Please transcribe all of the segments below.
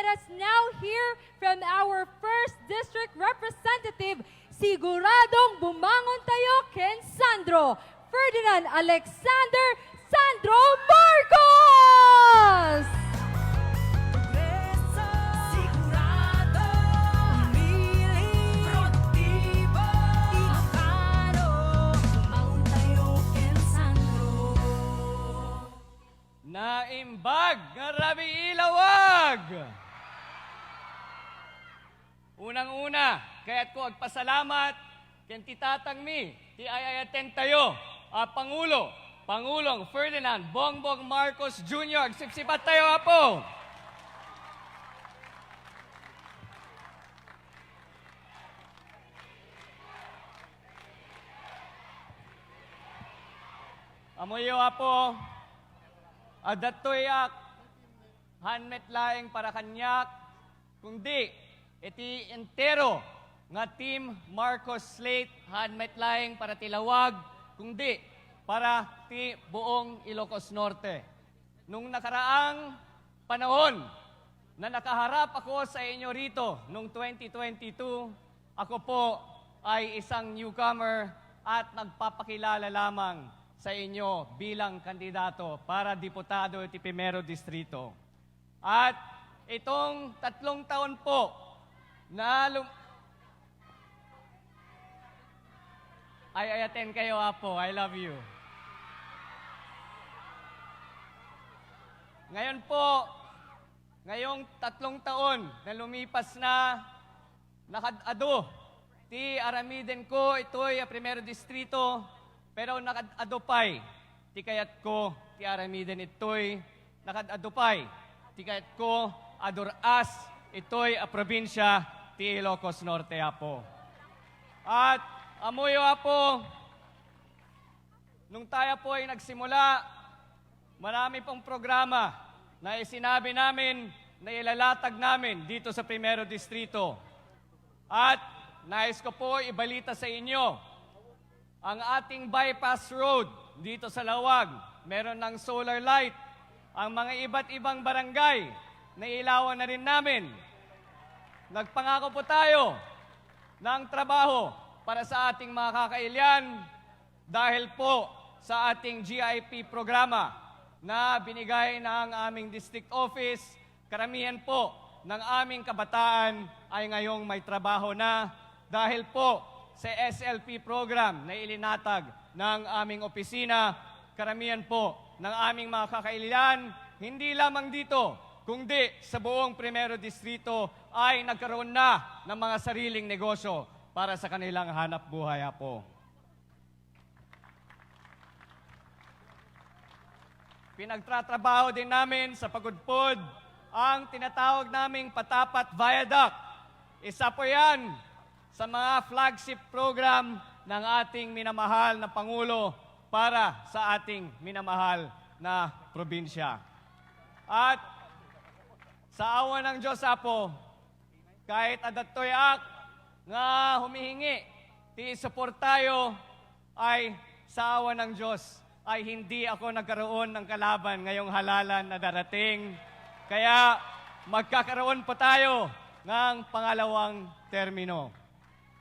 let us now hear from our first district representative, siguradong bumangon tayo, Ken Sandro, Ferdinand Alexander Sandro Marcos! Kaya't ko agpasalamat ken ti tatang mi, ti ayayaten tayo, a Pangulo, Pangulong Ferdinand Bongbong Marcos Jr. Sipsipat tayo apo! Amoyo apo, adatoyak, hanmet laeng para kanyak, kundi iti entero nga team Marcos Slate hanmet laeng para tilawag, kundi para ti buong Ilocos Norte. Nung nakaraang panahon na nakaharap ako sa inyo rito nung 2022, ako po ay isang newcomer at nagpapakilala lamang sa inyo bilang kandidato para diputado ti Primero Distrito. At itong tatlong taon po na lum- ay ayaten kayo apo. I love you. Ngayon po, ngayong tatlong taon na lumipas na, nakadado, ti aramiden ko, ito'y a primero distrito, pero nakadadupay, ti kayat ko, ti aramiden ito'y nakadadupay, ti kayat ko, aduras, ito'y a probinsya, ti Ilocos Norte apo. At amuyo apo, nung tayo po ay nagsimula, marami pong programa na isinabi namin na ilalatag namin dito sa Primero Distrito. At nais ko po ibalita sa inyo ang ating bypass road dito sa Lawag. Meron ng solar light. Ang mga iba't ibang barangay na ilawan na rin namin. Nagpangako po tayo ng trabaho para sa ating mga kakailyan dahil po sa ating GIP programa na binigay ng aming district office, karamihan po ng aming kabataan ay ngayong may trabaho na dahil po sa SLP program na ilinatag ng aming opisina, karamihan po ng aming mga kakailian, hindi lamang dito, kundi sa buong Primero Distrito ay nagkaroon na ng mga sariling negosyo para sa kanilang hanap buhay po. Pinagtratrabaho din namin sa pagudpod ang tinatawag naming Patapat Viaduct. Isa po yan sa mga flagship program ng ating minamahal na Pangulo para sa ating minamahal na probinsya. At sa awa ng Diyos, Apo, kahit adatoy ak nga humihingi, ti support tayo, ay sa awa ng Diyos, ay hindi ako nagkaroon ng kalaban ngayong halalan na darating. Kaya magkakaroon po tayo ng pangalawang termino.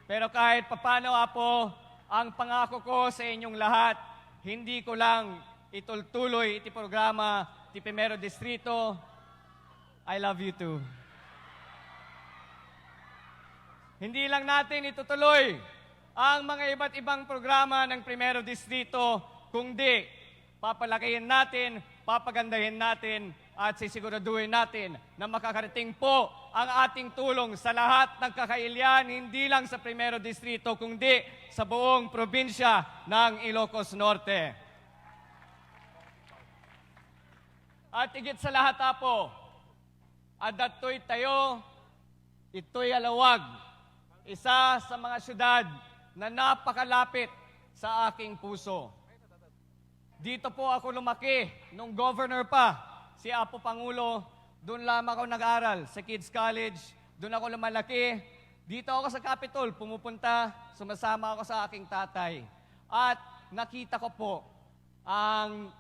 Pero kahit papano, Apo, ang pangako ko sa inyong lahat, hindi ko lang itultuloy iti programa ti Primero Distrito. I love you too. Hindi lang natin itutuloy ang mga iba't ibang programa ng Primero Distrito, kundi papalakihin natin, papagandahin natin, at sisiguraduhin natin na makakarating po ang ating tulong sa lahat ng kakailyan, hindi lang sa Primero Distrito, kundi sa buong probinsya ng Ilocos Norte. At higit sa lahat po, adatoy tayo, ito'y alawag, isa sa mga syudad na napakalapit sa aking puso. Dito po ako lumaki nung governor pa, si Apo Pangulo. Doon lamang ako nag-aral sa Kids College. Doon ako lumalaki. Dito ako sa Capitol, pumupunta, sumasama ako sa aking tatay. At nakita ko po ang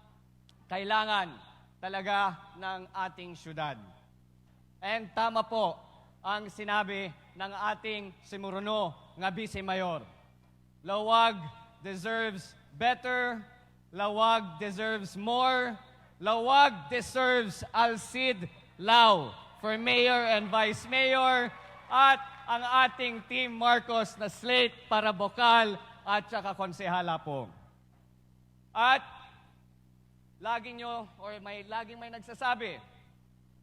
kailangan talaga ng ating syudad. And tama po ang sinabi ng ating simuruno nga Vice Mayor. Lawag deserves better. Lawag deserves more. Lawag deserves Alcid Lau for Mayor and Vice Mayor. At ang ating Team Marcos na slate para bokal at saka konsehala po. At lagi nyo, or may, laging may nagsasabi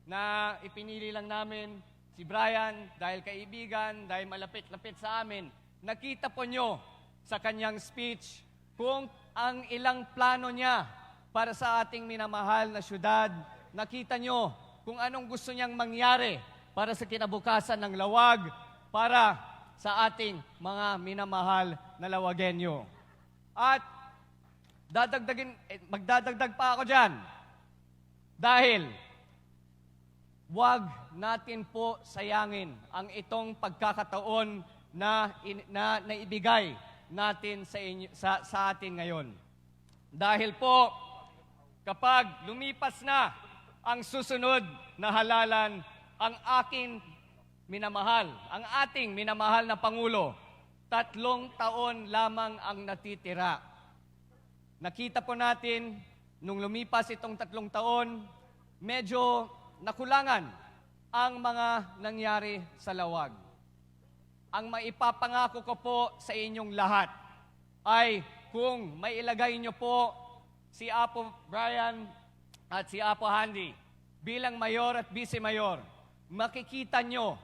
na ipinili lang namin si Brian dahil kaibigan, dahil malapit-lapit sa amin. Nakita po nyo sa kanyang speech kung ang ilang plano niya para sa ating minamahal na syudad. Nakita nyo kung anong gusto niyang mangyari para sa kinabukasan ng lawag, para sa ating mga minamahal na lawagenyo. At dadagdagin, eh, magdadagdag pa ako dyan. Dahil Huwag natin po sayangin ang itong pagkakataon na, na naibigay natin sa, inyo, sa, sa atin ngayon. Dahil po, kapag lumipas na ang susunod na halalan, ang aking minamahal, ang ating minamahal na Pangulo, tatlong taon lamang ang natitira. Nakita po natin, nung lumipas itong tatlong taon, medyo nakulangan ang mga nangyari sa lawag. Ang maipapangako ko po sa inyong lahat ay kung may ilagay nyo po si Apo Brian at si Apo Handy bilang mayor at vice mayor, makikita nyo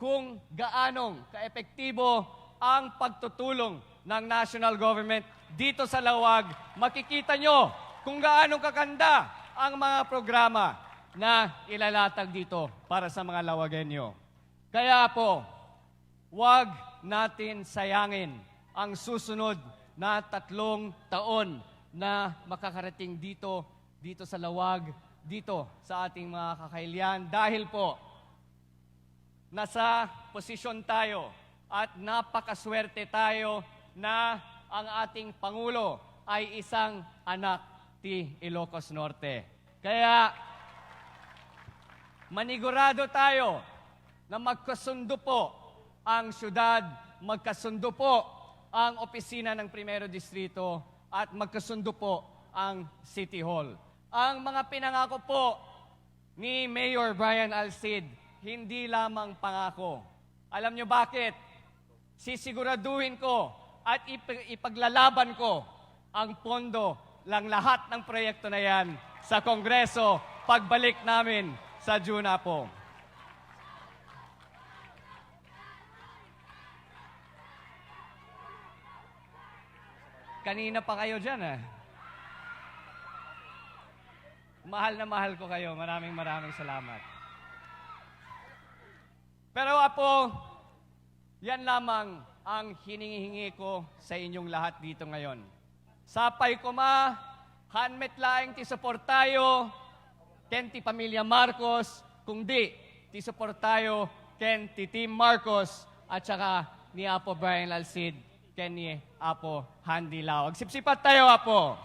kung gaanong kaepektibo ang pagtutulong ng national government dito sa Lawag. Makikita nyo kung gaano kakanda ang mga programa na ilalatag dito para sa mga Lawagenyo. Kaya po, huwag natin sayangin ang susunod na tatlong taon na makakarating dito, dito sa Lawag, dito sa ating mga kakailian. Dahil po, nasa posisyon tayo at napakaswerte tayo na ang ating Pangulo ay isang anak ti Ilocos Norte. Kaya manigurado tayo na magkasundo po ang syudad, magkasundo po ang opisina ng Primero Distrito at magkasundo po ang City Hall. Ang mga pinangako po ni Mayor Brian Alcid, hindi lamang pangako. Alam nyo bakit? Sisiguraduhin ko at ip- ipaglalaban ko ang pondo lang lahat ng proyekto na yan sa Kongreso pagbalik namin sa Juna po. Kanina pa kayo dyan eh. Mahal na mahal ko kayo. Maraming maraming salamat. Pero apo, yan lamang ang hiningi ko sa inyong lahat dito ngayon. Sapay ko ma, hanmet laing ti tayo, ken ti pamilya Marcos, kung di, ti tayo, ken ti Team Marcos, at saka ni Apo Brian Alcid, ken ni Apo Handy Lau. Agsipsipat tayo, Apo.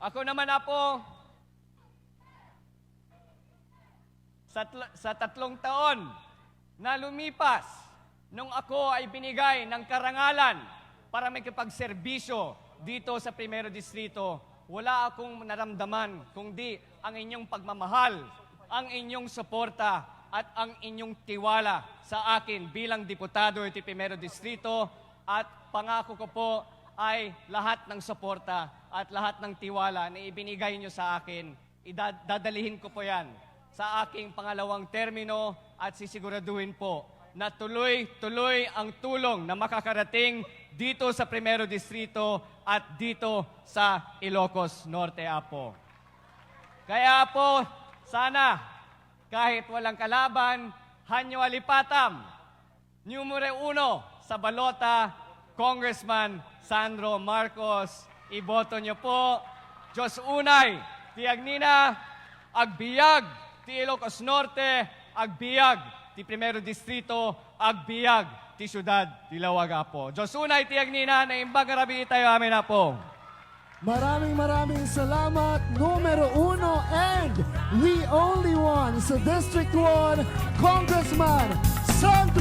Ako naman, Apo, sa, sa tatlong taon na lumipas nung ako ay binigay ng karangalan para may kapagserbisyo dito sa Primero Distrito, wala akong naramdaman kundi ang inyong pagmamahal, ang inyong suporta at ang inyong tiwala sa akin bilang diputado iti Primero Distrito. At pangako ko po ay lahat ng suporta at lahat ng tiwala na ibinigay nyo sa akin, idadalihin ko po yan sa aking pangalawang termino at sisiguraduhin po na tuloy-tuloy ang tulong na makakarating dito sa Primero Distrito at dito sa Ilocos Norte, Apo. Kaya po, sana kahit walang kalaban, hanyo alipatam, numero uno sa balota, Congressman Sandro Marcos. Iboto niyo po. Diyos unay, tiagnina, agbiyag, ti Ilocos Norte, agbiyag, ti Primero Distrito, agbiyag, ti Syudad, ti Lawaga po. Diyos unay, tiagnina, na imbang arabi tayo amin na po. Maraming maraming salamat, numero uno and the only one sa District 1, Congressman Marcos!